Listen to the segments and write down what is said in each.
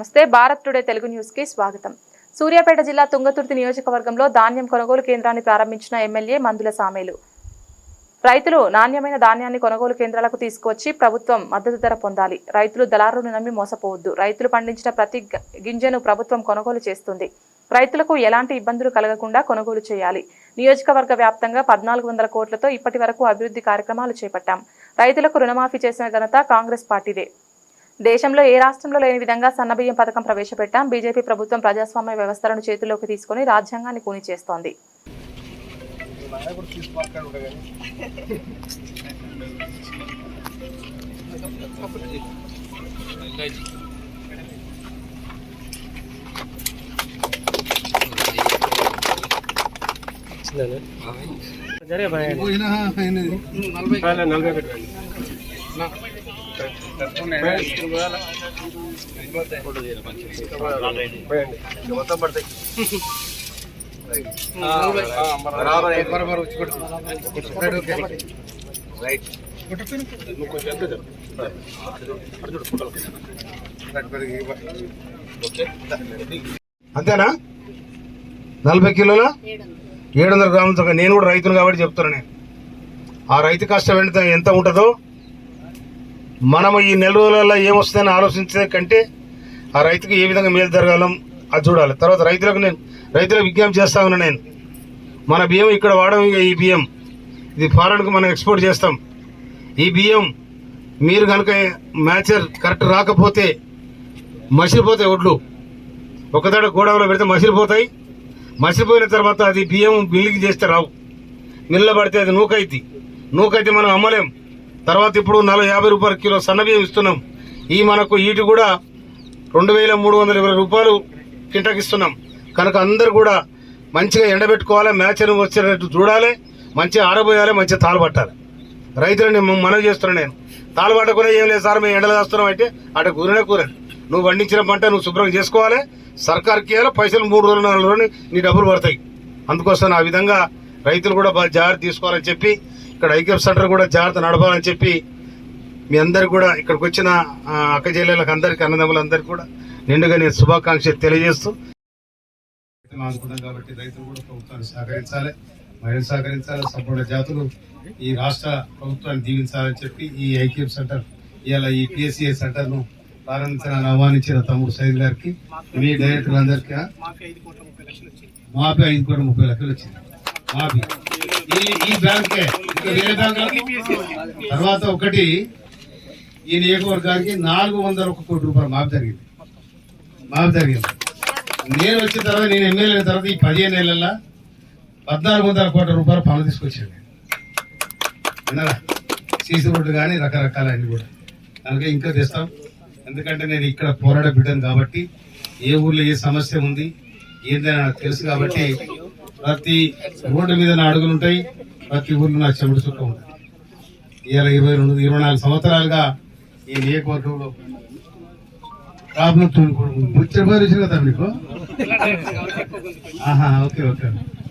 నమస్తే భారత్ టుడే తెలుగు న్యూస్కి స్వాగతం. సూర్యాపేట జిల్లా తుంగతుర్తి నియోజకవర్గంలో ధాన్యం కొనుగోలు కేంద్రాన్ని ప్రారంభించిన ఎమ్మెల్యే మందుల సామేలు. రైతులు నాణ్యమైన ధాన్యాన్ని కొనుగోలు కేంద్రాలకు తీసుకువచ్చి ప్రభుత్వం మద్దతు ధర పొందాలి. రైతులు దళారులను నమ్మి మోసపోవద్దు. రైతులు పండించిన ప్రతి గింజను ప్రభుత్వం కొనుగోలు చేస్తుంది. రైతులకు ఎలాంటి ఇబ్బందులు కలగకుండా కొనుగోలు చేయాలి. నియోజకవర్గ వ్యాప్తంగా పద్నాలుగు వందల కోట్లతో ఇప్పటి వరకు అభివృద్ధి కార్యక్రమాలు చేపట్టాం. రైతులకు రుణమాఫీ చేసిన ఘనత కాంగ్రెస్ పార్టీదే. దేశంలో ఏ రాష్ట్రంలో లేని విధంగా సన్నబియ్యం పథకం ప్రవేశపెట్టాం. బీజేపీ ప్రభుత్వం ప్రజాస్వామ్య వ్యవస్థలను చేతుల్లోకి తీసుకుని రాజ్యాంగాన్ని కూని చేస్తోంది. నలభై పెట్టండి. మొత్తం పడతాయి అంతేనా? నలభై కిలోల? ఏడు వందల గ్రాములతో నేను కూడా రైతును కాబట్టి చెప్తున్నా నేను. ఆ రైతు కష్టం ఎంత ఉంటుందో మనము ఈ నెల రోజులలో ఏమొస్తుందని ఆలోచించే కంటే ఆ రైతుకు ఏ విధంగా మేలు జరగాలం అది చూడాలి. తర్వాత రైతులకు నేను రైతులకు విజ్ఞప్తి చేస్తా ఉన్నా నేను. మన బియ్యం ఇక్కడ వాడడం ఇక ఈ బియ్యం. ఇది ఫారెన్కు మనం ఎక్స్పోర్ట్ చేస్తాం. ఈ బియ్యం మీరు కనుక మ్యాచర్ కరెక్ట్ రాకపోతే మసిలిపోతాయి ఒడ్లు. ఒకదాడ గోడవలో పెడితే మసిలిపోతాయి. మసిలిపోయిన తర్వాత అది బియ్యం మిల్లికి చేస్తే రావు. మిల్ల పడితే అది నూకైతి నూకైతే మనం అమ్మలేం. తర్వాత ఇప్పుడు నలభై యాభై రూపాయల కిలో సన్నబియ్యం ఇస్తున్నాం. ఈ మనకు ఈటి కూడా రెండు వేల మూడు వందల ఇరవై రూపాయలు కింటకిస్తున్నాం కనుక అందరు కూడా మంచిగా ఎండబెట్టుకోవాలి మ్యాచ్ వచ్చేటట్టు చూడాలి మంచిగా ఆరబోయాలి మంచిగా తాళబట్టాలి రైతులని మనవి చేస్తున్నా నేను. తాళబట్టకునే ఏం లేదు సార్ మేము ఎండలు వేస్తున్నాం అంటే అటు కూరనే కూర నువ్వు పండించిన పంట నువ్వు శుభ్రం చేసుకోవాలి సర్కార్కి ఇవ్వాలి పైసలు మూడు రోజులు నాలుగు రోజులు నీ డబ్బులు పడతాయి. అందుకోసం ఆ విధంగా రైతులు కూడా బాగా జాగ్రత్త తీసుకోవాలని చెప్పి ఇక్కడ ఐక్యప్ సెంటర్ కూడా జాగ్రత్త నడపాలని చెప్పి మీ అందరికి కూడా ఇక్కడికి వచ్చిన అక్క చెల్లెళ్ళకి అందరికి అన్నదమ్ములందరికీ కూడా నిండుగా నేను శుభాకాంక్షలు తెలియజేస్తూ ఆదుకున్నాం కాబట్టి రైతులు కూడా ప్రభుత్వాన్ని సహకరించాలి మహిళలు సహకరించాలి సంపూర్ణ జాతులు ఈ రాష్ట్ర ప్రభుత్వాన్ని దీవించాలని చెప్పి ఈ ఐక్యం సెంటర్ ఇవాళ ఈ పిఎస్సిఏ సెంటర్ను ప్రారంభించాలని ఆహ్వానించిన తమ్ముడు సైద్ గారికి మీ డైరెక్టర్లందరికీ అందరికీ మాఫీ ఐదు కోట్ల ముప్పై లక్షలు వచ్చింది. మాపి. ఈ ఈ బ్యాంకే బ్యాంక్ తర్వాత ఒకటి ఈ నియోజకవర్గానికి నాలుగు వందల ఒక కోటి రూపాయలు మాఫీ జరిగింది. మాపు జరిగింది. నేను వచ్చిన తర్వాత నేను ఎమ్మెల్యే అయిన తర్వాత ఈ పదిహేను నెలల్లో పద్నాలుగు వందల కోట్ల రూపాయలు పనులు తీసుకొచ్చాను విన్నారా? సీసీ రోడ్డు కానీ రకరకాల అన్ని కూడా. కనుక ఇంకా తెస్తాం. ఎందుకంటే నేను ఇక్కడ పోరాడ బిడ్డను కాబట్టి ఏ ఊర్లో ఏ సమస్య ఉంది ఏందని నాకు తెలుసు కాబట్టి ప్రతి రోడ్డు మీద నా అడుగులు ఉంటాయి. ప్రతి ఊర్లో నా చెమట చుట్టూ ఉంటుంది ఇవాళ ఇరవై రెండు ఇరవై నాలుగు సంవత్సరాలుగా ఈ నియోజకవర్గంలో ప్రాబ్లం ముచ్చట పేరు వచ్చింది కదా మీకు? ఆహా ఓకే ఓకే.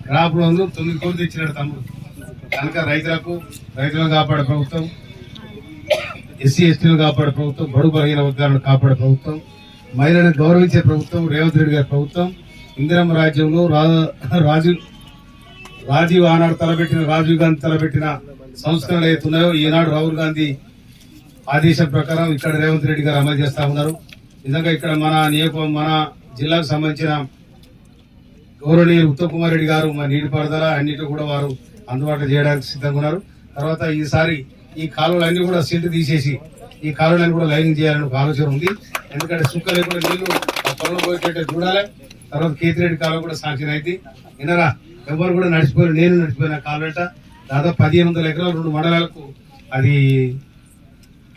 ప్రాబ్లం తొమ్మిది కోట్లు తెచ్చినాడు తమ్ముడు. కనుక రైతులకు రైతులను కాపాడే ప్రభుత్వం ఎస్సీ ఎస్టీలను కాపాడే ప్రభుత్వం బడుగు బలహీన వర్గాలను కాపాడే ప్రభుత్వం మహిళలను గౌరవించే ప్రభుత్వం రేవంత్ రెడ్డి గారి ప్రభుత్వం ఇందిరమ్మ రాజ్యంలో రాజు రాజీవ్ ఆనాడు తలపెట్టిన రాజీవ్ గాంధీ తలపెట్టిన సంస్కరణలు ఏతున్నాయో ఈనాడు రాహుల్ గాంధీ ఆదేశం ప్రకారం ఇక్కడ రేవంత్ రెడ్డి గారు అమలు చేస్తా ఉన్నారు. నిజంగా ఇక్కడ మన నియోజక మన జిల్లాకు సంబంధించిన గౌరవనీయులు ఉత్తమ్ కుమార్ రెడ్డి గారు మా నీటిపారుదల అన్నిటి కూడా వారు అందుబాటులో చేయడానికి సిద్ధంగా ఉన్నారు. తర్వాత ఈసారి ఈ కాలువలన్నీ కూడా సిల్ట్ తీసేసి ఈ కాలువలన్నీ కూడా లైనింగ్ చేయాలని ఒక ఆలోచన ఉంది. ఎందుకంటే సుక్క లేకుండా నీళ్ళు ఆ పొలంలో పోయేటట్టు చూడాలి. తర్వాత కేతిరెడ్డి కాలువ కూడా సాంక్షన్ అయింది వినరా ఎవరు కూడా నడిచిపోయారు నేను నడిచిపోయిన కాలువట దాదాపు పదిహేను వందల ఎకరాలు రెండు మండలాలకు అది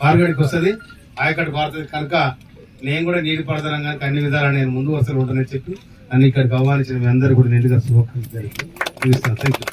పారుగడికి వస్తుంది. ఆయకట్టు పారుతుంది. కనుక నేను కూడా నీటి పడతాను కనుక అన్ని విధాలా నేను ముందు వరుసలు ఉంటానని చెప్పి నన్ను ఇక్కడికి ఆహ్వానించిన మీ అందరూ కూడా నిండుగా శుభాకాంక్షలు తెలుపుతూ థ్యాంక్ యూ